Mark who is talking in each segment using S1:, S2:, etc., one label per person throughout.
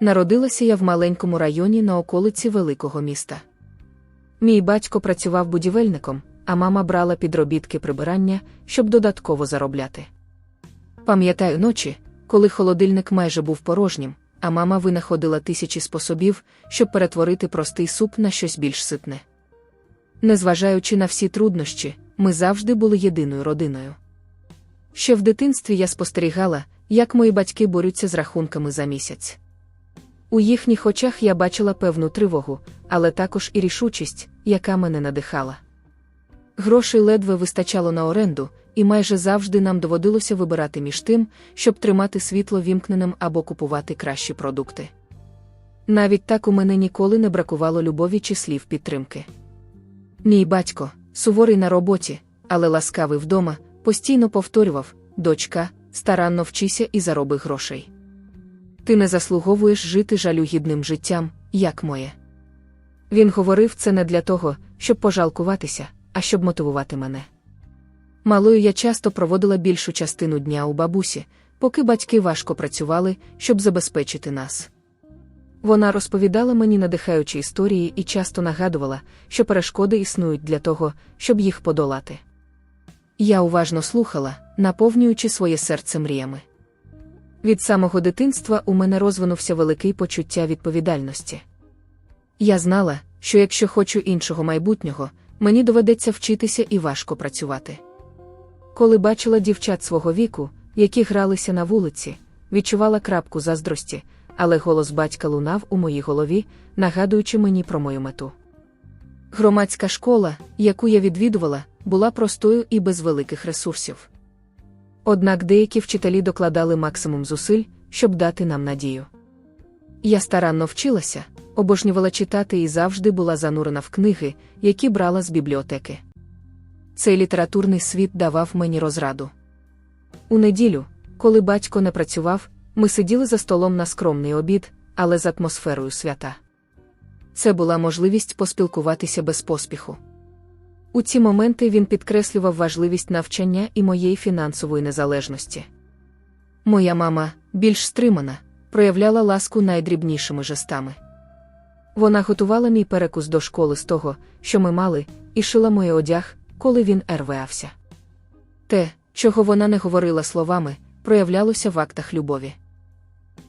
S1: Народилася я в маленькому районі на околиці великого міста. Мій батько працював будівельником, а мама брала підробітки прибирання, щоб додатково заробляти. Пам'ятаю ночі, коли холодильник майже був порожнім, а мама винаходила тисячі способів, щоб перетворити простий суп на щось більш ситне. Незважаючи на всі труднощі, ми завжди були єдиною родиною. Ще в дитинстві я спостерігала, як мої батьки борються з рахунками за місяць. У їхніх очах я бачила певну тривогу, але також і рішучість, яка мене надихала. Грошей ледве вистачало на оренду, і майже завжди нам доводилося вибирати між тим, щоб тримати світло вімкненим або купувати кращі продукти. Навіть так у мене ніколи не бракувало любові чи слів підтримки. Мій батько, суворий на роботі, але ласкавий вдома, постійно повторював: дочка, старанно вчися і зароби грошей. Ти не заслуговуєш жити жалюгідним життям, як моє. Він говорив це не для того, щоб пожалкуватися, а щоб мотивувати мене. Малою я часто проводила більшу частину дня у бабусі, поки батьки важко працювали, щоб забезпечити нас. Вона розповідала мені надихаючі історії і часто нагадувала, що перешкоди існують для того, щоб їх подолати. Я уважно слухала, наповнюючи своє серце мріями. Від самого дитинства у мене розвинувся великий почуття відповідальності. Я знала, що якщо хочу іншого майбутнього, мені доведеться вчитися і важко працювати. Коли бачила дівчат свого віку, які гралися на вулиці, відчувала крапку заздрості, але голос батька лунав у моїй голові, нагадуючи мені про мою мету. Громадська школа, яку я відвідувала, була простою і без великих ресурсів. Однак деякі вчителі докладали максимум зусиль, щоб дати нам надію. Я старанно вчилася, обожнювала читати і завжди була занурена в книги, які брала з бібліотеки. Цей літературний світ давав мені розраду. У неділю, коли батько не працював, ми сиділи за столом на скромний обід, але з атмосферою свята. Це була можливість поспілкуватися без поспіху. У ці моменти він підкреслював важливість навчання і моєї фінансової незалежності. Моя мама, більш стримана, проявляла ласку найдрібнішими жестами. Вона готувала мій перекус до школи з того, що ми мали, і шила моє одяг, коли він ервеався. Те, чого вона не говорила словами, проявлялося в актах любові.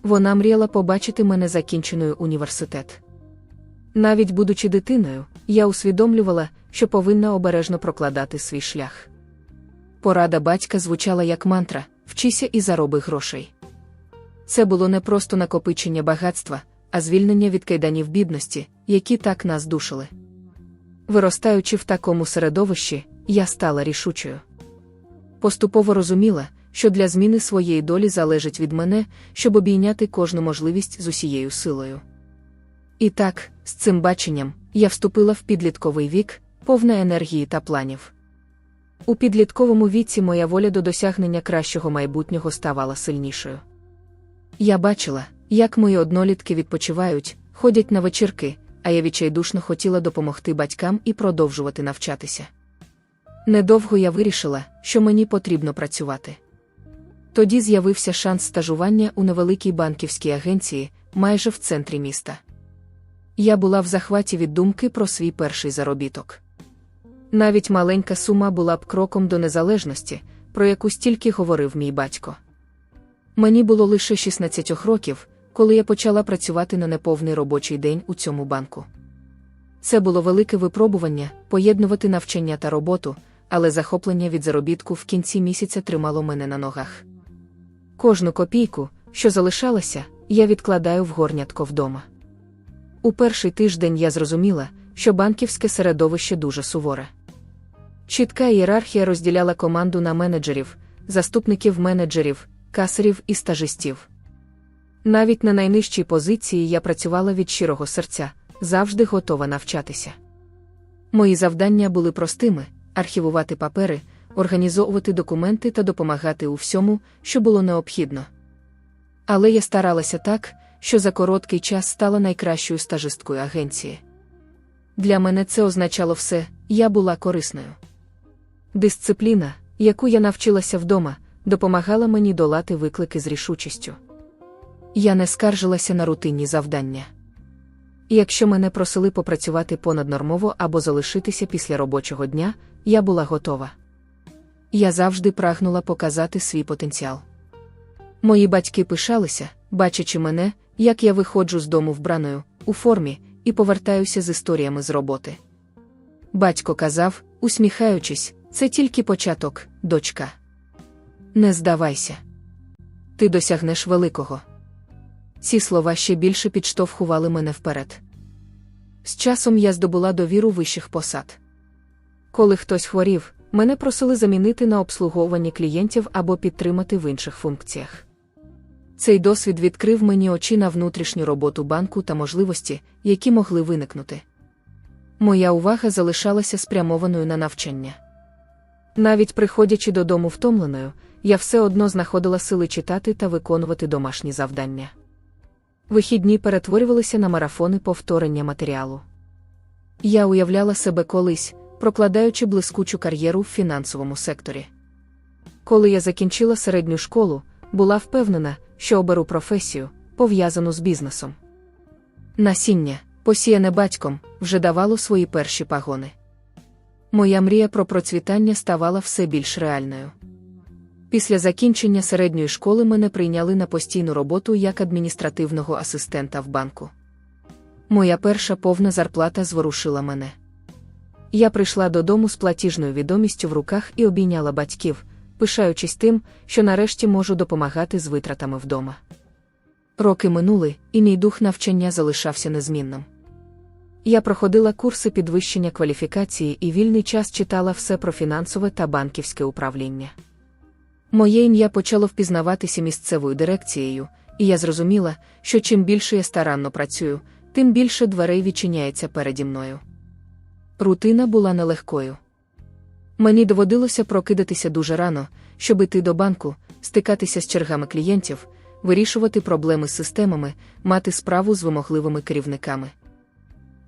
S1: Вона мріяла побачити мене закінченою університет. Навіть будучи дитиною, я усвідомлювала, що повинна обережно прокладати свій шлях. Порада батька звучала як мантра вчися і зароби грошей. Це було не просто накопичення багатства, а звільнення від кайданів бідності, які так нас душили. Виростаючи в такому середовищі, я стала рішучою. Поступово розуміла, що для зміни своєї долі залежить від мене, щоб обійняти кожну можливість з усією силою. І так, з цим баченням, я вступила в підлітковий вік, повна енергії та планів. У підлітковому віці моя воля до досягнення кращого майбутнього ставала сильнішою. Я бачила, як мої однолітки відпочивають, ходять на вечірки, а я відчайдушно хотіла допомогти батькам і продовжувати навчатися. Недовго я вирішила, що мені потрібно працювати. Тоді з'явився шанс стажування у невеликій банківській агенції, майже в центрі міста. Я була в захваті від думки про свій перший заробіток. Навіть маленька сума була б кроком до незалежності, про яку стільки говорив мій батько. Мені було лише 16 років, коли я почала працювати на неповний робочий день у цьому банку. Це було велике випробування поєднувати навчання та роботу, але захоплення від заробітку в кінці місяця тримало мене на ногах. Кожну копійку, що залишалася, я відкладаю в горнятко вдома. У перший тиждень я зрозуміла, що банківське середовище дуже суворе. Чітка ієрархія розділяла команду на менеджерів, заступників менеджерів, касерів і стажистів. Навіть на найнижчій позиції я працювала від щирого серця, завжди готова навчатися. Мої завдання були простими: архівувати папери, організовувати документи та допомагати у всьому, що було необхідно. Але я старалася так, що за короткий час стала найкращою стажисткою агенції. Для мене це означало все, я була корисною. Дисципліна, яку я навчилася вдома, допомагала мені долати виклики з рішучістю. Я не скаржилася на рутинні завдання. Якщо мене просили попрацювати понаднормово або залишитися після робочого дня, я була готова. Я завжди прагнула показати свій потенціал. Мої батьки пишалися, бачачи мене, як я виходжу з дому вбраною, у формі, і повертаюся з історіями з роботи. Батько казав, усміхаючись, це тільки початок, дочка. Не здавайся. Ти досягнеш великого. Ці слова ще більше підштовхували мене вперед. З часом я здобула довіру вищих посад. Коли хтось хворів, мене просили замінити на обслуговування клієнтів або підтримати в інших функціях. Цей досвід відкрив мені очі на внутрішню роботу банку та можливості, які могли виникнути. Моя увага залишалася спрямованою на навчання. Навіть приходячи додому втомленою, я все одно знаходила сили читати та виконувати домашні завдання. Вихідні перетворювалися на марафони повторення матеріалу. Я уявляла себе колись, прокладаючи блискучу кар'єру в фінансовому секторі. Коли я закінчила середню школу, була впевнена, що оберу професію, пов'язану з бізнесом. Насіння, посіяне батьком, вже давало свої перші пагони. Моя мрія про процвітання ставала все більш реальною. Після закінчення середньої школи мене прийняли на постійну роботу як адміністративного асистента в банку. Моя перша повна зарплата зворушила мене. Я прийшла додому з платіжною відомістю в руках і обійняла батьків, пишаючись тим, що нарешті можу допомагати з витратами вдома. Роки минули, і мій дух навчання залишався незмінним. Я проходила курси підвищення кваліфікації і вільний час читала все про фінансове та банківське управління. Моє ім'я почало впізнаватися місцевою дирекцією, і я зрозуміла, що чим більше я старанно працюю, тим більше дверей відчиняється переді мною. Рутина була нелегкою. Мені доводилося прокидатися дуже рано, щоб іти до банку, стикатися з чергами клієнтів, вирішувати проблеми з системами, мати справу з вимогливими керівниками.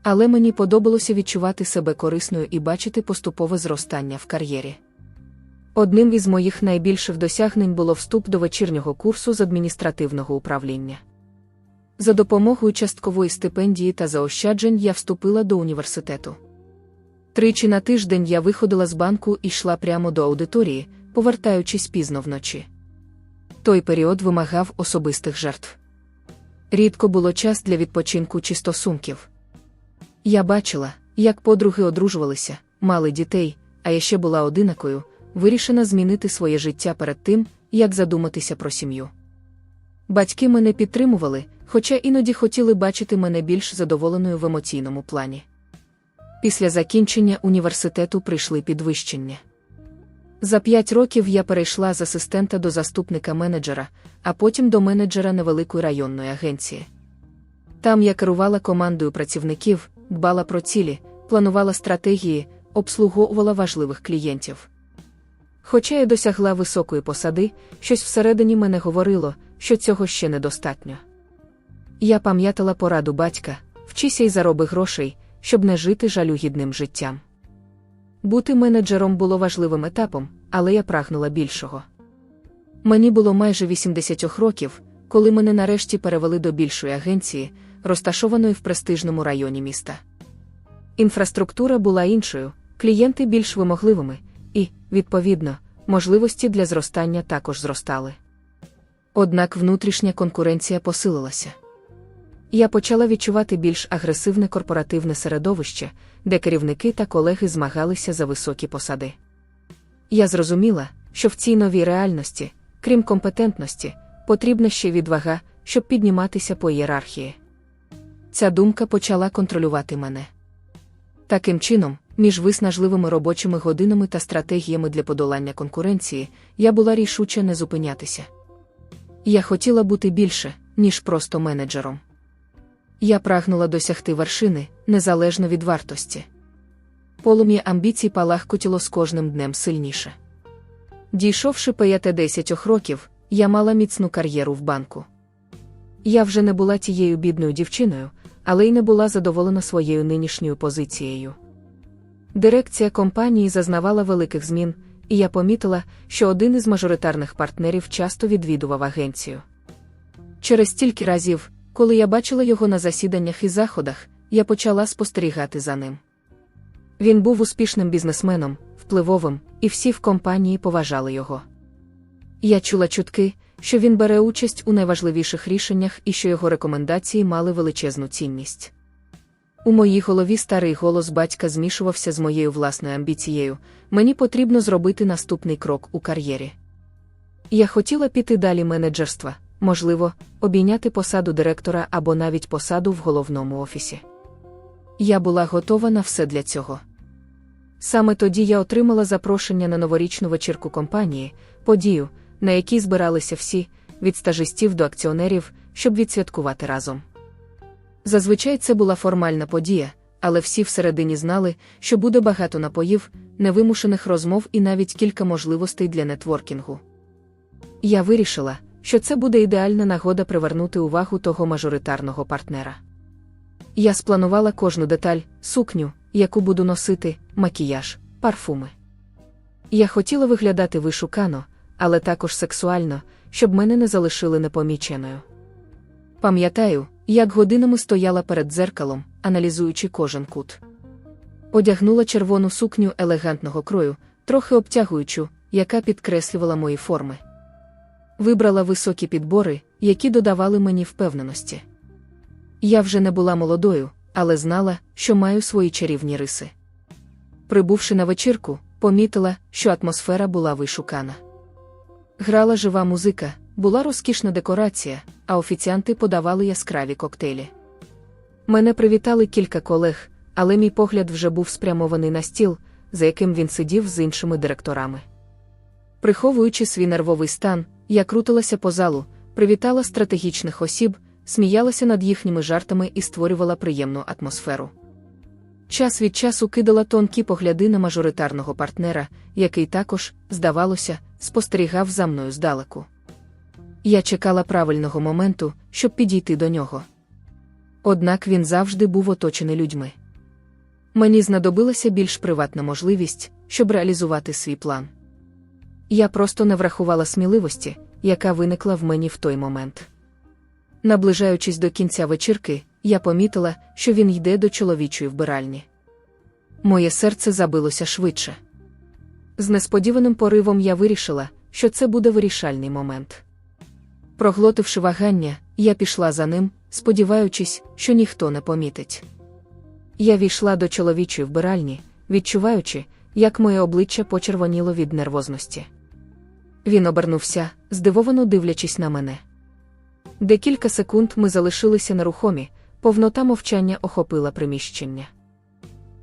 S1: Але мені подобалося відчувати себе корисною і бачити поступове зростання в кар'єрі. Одним із моїх найбільших досягнень було вступ до вечірнього курсу з адміністративного управління. За допомогою часткової стипендії та заощаджень я вступила до університету. Тричі на тиждень я виходила з банку і йшла прямо до аудиторії, повертаючись пізно вночі. Той період вимагав особистих жертв. Рідко було час для відпочинку чи стосунків. Я бачила, як подруги одружувалися, мали дітей, а я ще була одинакою, вирішена змінити своє життя перед тим, як задуматися про сім'ю. Батьки мене підтримували, хоча іноді хотіли бачити мене більш задоволеною в емоційному плані. Після закінчення університету прийшли підвищення. За п'ять років я перейшла з асистента до заступника менеджера, а потім до менеджера невеликої районної агенції. Там я керувала командою працівників, дбала про цілі, планувала стратегії, обслуговувала важливих клієнтів. Хоча я досягла високої посади, щось всередині мене говорило, що цього ще недостатньо. Я пам'ятала пораду батька, вчися й зароби грошей, щоб не жити жалюгідним життям. Бути менеджером було важливим етапом, але я прагнула більшого. Мені було майже 80 років, коли мене нарешті перевели до більшої агенції, розташованої в престижному районі міста. Інфраструктура була іншою, клієнти більш вимогливими, і, відповідно, можливості для зростання також зростали. Однак внутрішня конкуренція посилилася. Я почала відчувати більш агресивне корпоративне середовище, де керівники та колеги змагалися за високі посади. Я зрозуміла, що в цій новій реальності, крім компетентності, потрібна ще відвага, щоб підніматися по ієрархії. Ця думка почала контролювати мене. Таким чином, між виснажливими робочими годинами та стратегіями для подолання конкуренції, я була рішуче не зупинятися. Я хотіла бути більше, ніж просто менеджером. Я прагнула досягти вершини, незалежно від вартості. Полум'я амбіцій палахкотіло з кожним днем сильніше. Дійшовши 5-10 років, я мала міцну кар'єру в банку. Я вже не була тією бідною дівчиною, але й не була задоволена своєю нинішньою позицією. Дирекція компанії зазнавала великих змін, і я помітила, що один із мажоритарних партнерів часто відвідував агенцію. Через стільки разів, коли я бачила його на засіданнях і заходах, я почала спостерігати за ним. Він був успішним бізнесменом, впливовим, і всі в компанії поважали його. Я чула чутки, що він бере участь у найважливіших рішеннях і що його рекомендації мали величезну цінність. У моїй голові старий голос батька змішувався з моєю власною амбіцією мені потрібно зробити наступний крок у кар'єрі. Я хотіла піти далі менеджерства, можливо, обійняти посаду директора або навіть посаду в головному офісі. Я була готова на все для цього. Саме тоді я отримала запрошення на новорічну вечірку компанії, подію, на якій збиралися всі, від стажистів до акціонерів, щоб відсвяткувати разом. Зазвичай це була формальна подія, але всі всередині знали, що буде багато напоїв, невимушених розмов і навіть кілька можливостей для нетворкінгу. Я вирішила, що це буде ідеальна нагода привернути увагу того мажоритарного партнера. Я спланувала кожну деталь, сукню, яку буду носити, макіяж, парфуми. Я хотіла виглядати вишукано, але також сексуально, щоб мене не залишили непоміченою. Пам'ятаю, як годинами стояла перед дзеркалом, аналізуючи кожен кут. Одягнула червону сукню елегантного крою, трохи обтягуючу, яка підкреслювала мої форми. Вибрала високі підбори, які додавали мені впевненості. Я вже не була молодою, але знала, що маю свої чарівні риси. Прибувши на вечірку, помітила, що атмосфера була вишукана. Грала жива музика, була розкішна декорація, а офіціанти подавали яскраві коктейлі. Мене привітали кілька колег, але мій погляд вже був спрямований на стіл, за яким він сидів з іншими директорами. Приховуючи свій нервовий стан, я крутилася по залу, привітала стратегічних осіб, сміялася над їхніми жартами і створювала приємну атмосферу. Час від часу кидала тонкі погляди на мажоритарного партнера, який також, здавалося, спостерігав за мною здалеку. Я чекала правильного моменту, щоб підійти до нього. Однак він завжди був оточений людьми. Мені знадобилася більш приватна можливість, щоб реалізувати свій план. Я просто не врахувала сміливості, яка виникла в мені в той момент. Наближаючись до кінця вечірки, я помітила, що він йде до чоловічої вбиральні. Моє серце забилося швидше. З несподіваним поривом я вирішила, що це буде вирішальний момент. Проглотивши вагання, я пішла за ним, сподіваючись, що ніхто не помітить. Я війшла до чоловічої вбиральні, відчуваючи, як моє обличчя почервоніло від нервозності. Він обернувся, здивовано дивлячись на мене. Декілька секунд ми залишилися нерухомі, повнота мовчання охопила приміщення.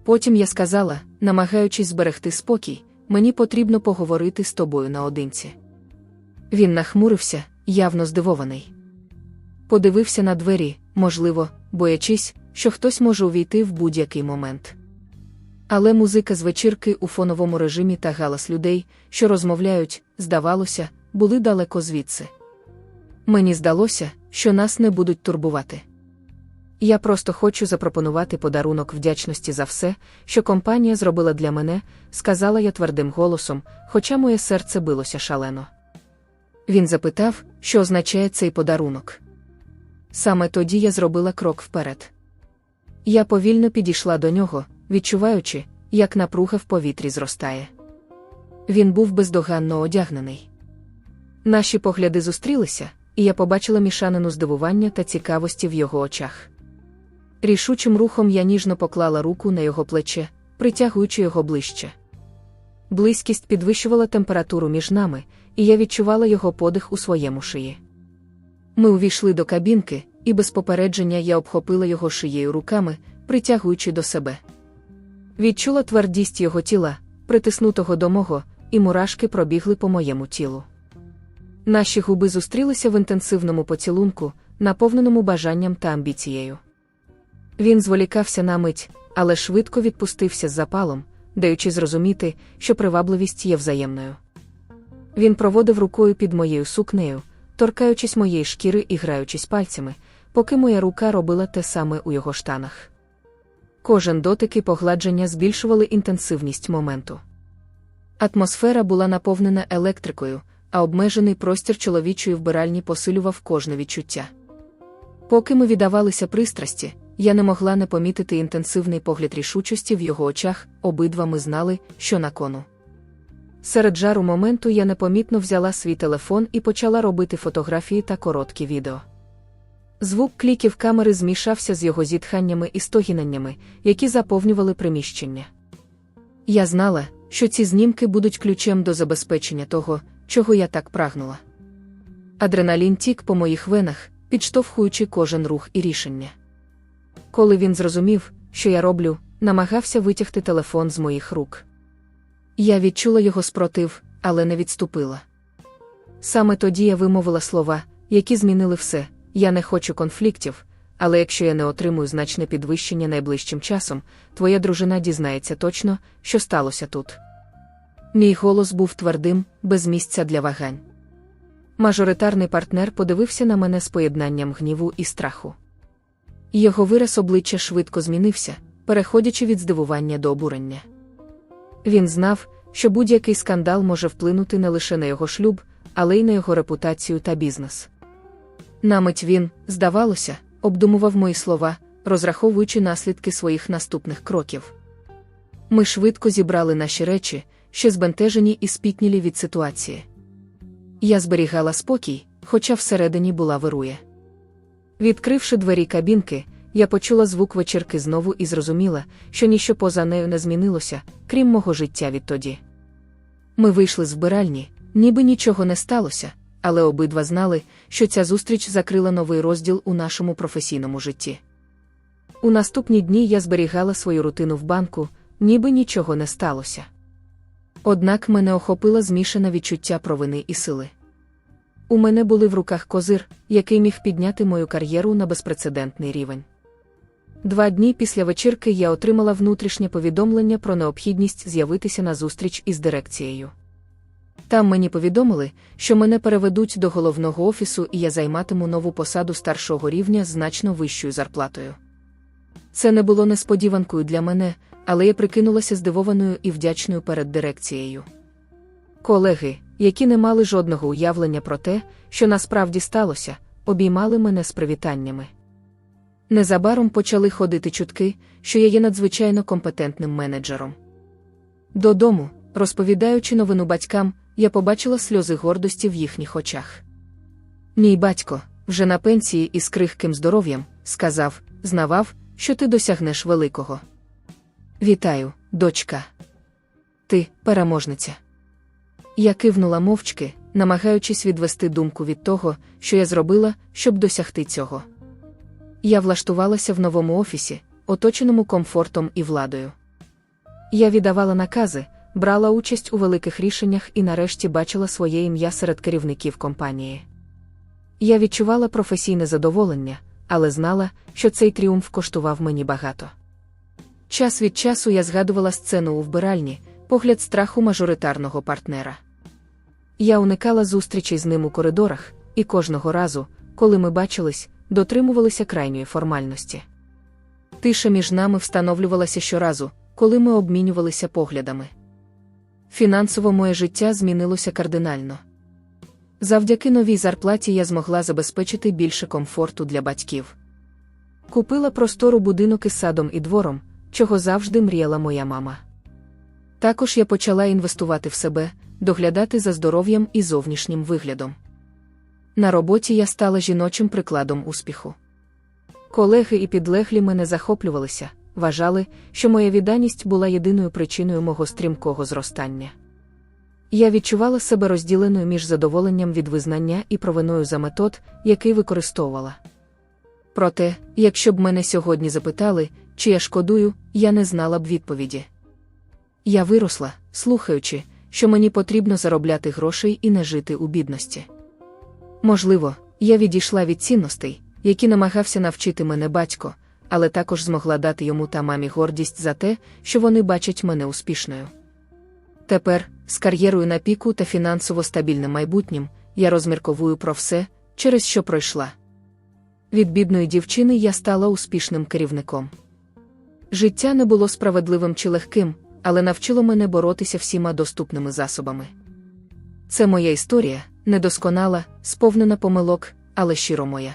S1: Потім я сказала, намагаючись зберегти спокій, мені потрібно поговорити з тобою наодинці. Він нахмурився, явно здивований. Подивився на двері, можливо, боячись, що хтось може увійти в будь-який момент. Але музика з вечірки у фоновому режимі та галас людей, що розмовляють, здавалося, були далеко звідси. Мені здалося, що нас не будуть турбувати. Я просто хочу запропонувати подарунок вдячності за все, що компанія зробила для мене, сказала я твердим голосом, хоча моє серце билося шалено. Він запитав, що означає цей подарунок. Саме тоді я зробила крок вперед. Я повільно підійшла до нього, відчуваючи, як напруга в повітрі зростає. Він був бездоганно одягнений. Наші погляди зустрілися, і я побачила мішанину здивування та цікавості в його очах. Рішучим рухом я ніжно поклала руку на його плече, притягуючи його ближче. Близькість підвищувала температуру між нами, і я відчувала його подих у своєму шиї. Ми увійшли до кабінки, і без попередження я обхопила його шиєю руками, притягуючи до себе. Відчула твердість його тіла, притиснутого до мого, і мурашки пробігли по моєму тілу. Наші губи зустрілися в інтенсивному поцілунку, наповненому бажанням та амбіцією. Він зволікався на мить, але швидко відпустився з запалом, даючи зрозуміти, що привабливість є взаємною. Він проводив рукою під моєю сукнею, торкаючись моєї шкіри і граючись пальцями, поки моя рука робила те саме у його штанах. Кожен дотик і погладження збільшували інтенсивність моменту. Атмосфера була наповнена електрикою, а обмежений простір чоловічої вбиральні посилював кожне відчуття. Поки ми віддавалися пристрасті, я не могла не помітити інтенсивний погляд рішучості в його очах, обидва ми знали, що на кону. Серед жару моменту я непомітно взяла свій телефон і почала робити фотографії та короткі відео. Звук кліків камери змішався з його зітханнями і стогінаннями, які заповнювали приміщення. Я знала, що ці знімки будуть ключем до забезпечення того, чого я так прагнула. Адреналін тік по моїх венах, підштовхуючи кожен рух і рішення. Коли він зрозумів, що я роблю, намагався витягти телефон з моїх рук. Я відчула його спротив, але не відступила. Саме тоді я вимовила слова, які змінили все. Я не хочу конфліктів, але якщо я не отримую значне підвищення найближчим часом, твоя дружина дізнається точно, що сталося тут. Мій голос був твердим, без місця для вагань. Мажоритарний партнер подивився на мене з поєднанням гніву і страху. Його вираз обличчя швидко змінився, переходячи від здивування до обурення. Він знав, що будь-який скандал може вплинути не лише на його шлюб, але й на його репутацію та бізнес. Намить він, здавалося, обдумував мої слова, розраховуючи наслідки своїх наступних кроків. Ми швидко зібрали наші речі, що збентежені і спітнілі від ситуації. Я зберігала спокій, хоча всередині була вирує. Відкривши двері кабінки, я почула звук вечірки знову і зрозуміла, що ніщо поза нею не змінилося, крім мого життя відтоді. Ми вийшли з вбиральні, ніби нічого не сталося, але обидва знали, що ця зустріч закрила новий розділ у нашому професійному житті. У наступні дні я зберігала свою рутину в банку, ніби нічого не сталося. Однак мене охопила змішана відчуття провини і сили. У мене були в руках козир, який міг підняти мою кар'єру на безпрецедентний рівень. Два дні після вечірки я отримала внутрішнє повідомлення про необхідність з'явитися на зустріч із дирекцією. Там мені повідомили, що мене переведуть до головного офісу і я займатиму нову посаду старшого рівня з значно вищою зарплатою. Це не було несподіванкою для мене, але я прикинулася здивованою і вдячною перед дирекцією. Колеги, які не мали жодного уявлення про те, що насправді сталося, обіймали мене з привітаннями. Незабаром почали ходити чутки, що я є надзвичайно компетентним менеджером. Додому, розповідаючи новину батькам, я побачила сльози гордості в їхніх очах. Мій батько, вже на пенсії і з крихким здоров'ям, сказав, знавав, що ти досягнеш великого. Вітаю, дочка. Ти переможниця. Я кивнула мовчки, намагаючись відвести думку від того, що я зробила, щоб досягти цього. Я влаштувалася в новому офісі, оточеному комфортом і владою. Я віддавала накази, брала участь у великих рішеннях і нарешті бачила своє ім'я серед керівників компанії. Я відчувала професійне задоволення, але знала, що цей тріумф коштував мені багато. Час від часу я згадувала сцену у вбиральні, погляд страху мажоритарного партнера. Я уникала зустрічей з ним у коридорах, і кожного разу, коли ми бачились, дотримувалися крайньої формальності. Тиша між нами встановлювалася щоразу, коли ми обмінювалися поглядами. Фінансово моє життя змінилося кардинально. Завдяки новій зарплаті я змогла забезпечити більше комфорту для батьків. Купила простору будинок із садом і двором, чого завжди мріяла моя мама. Також я почала інвестувати в себе, доглядати за здоров'ям і зовнішнім виглядом. На роботі я стала жіночим прикладом успіху. Колеги і підлеглі мене захоплювалися, вважали, що моя відданість була єдиною причиною мого стрімкого зростання. Я відчувала себе розділеною між задоволенням від визнання і провиною за метод, який використовувала. Проте, якщо б мене сьогодні запитали, чи я шкодую, я не знала б відповіді. Я виросла, слухаючи, що мені потрібно заробляти грошей і не жити у бідності. Можливо, я відійшла від цінностей, які намагався навчити мене батько, але також змогла дати йому та мамі гордість за те, що вони бачать мене успішною. Тепер, з кар'єрою на піку та фінансово стабільним майбутнім, я розмірковую про все, через що пройшла. Від бідної дівчини я стала успішним керівником. Життя не було справедливим чи легким, але навчило мене боротися всіма доступними засобами. Це моя історія, недосконала, сповнена помилок, але щиро моя.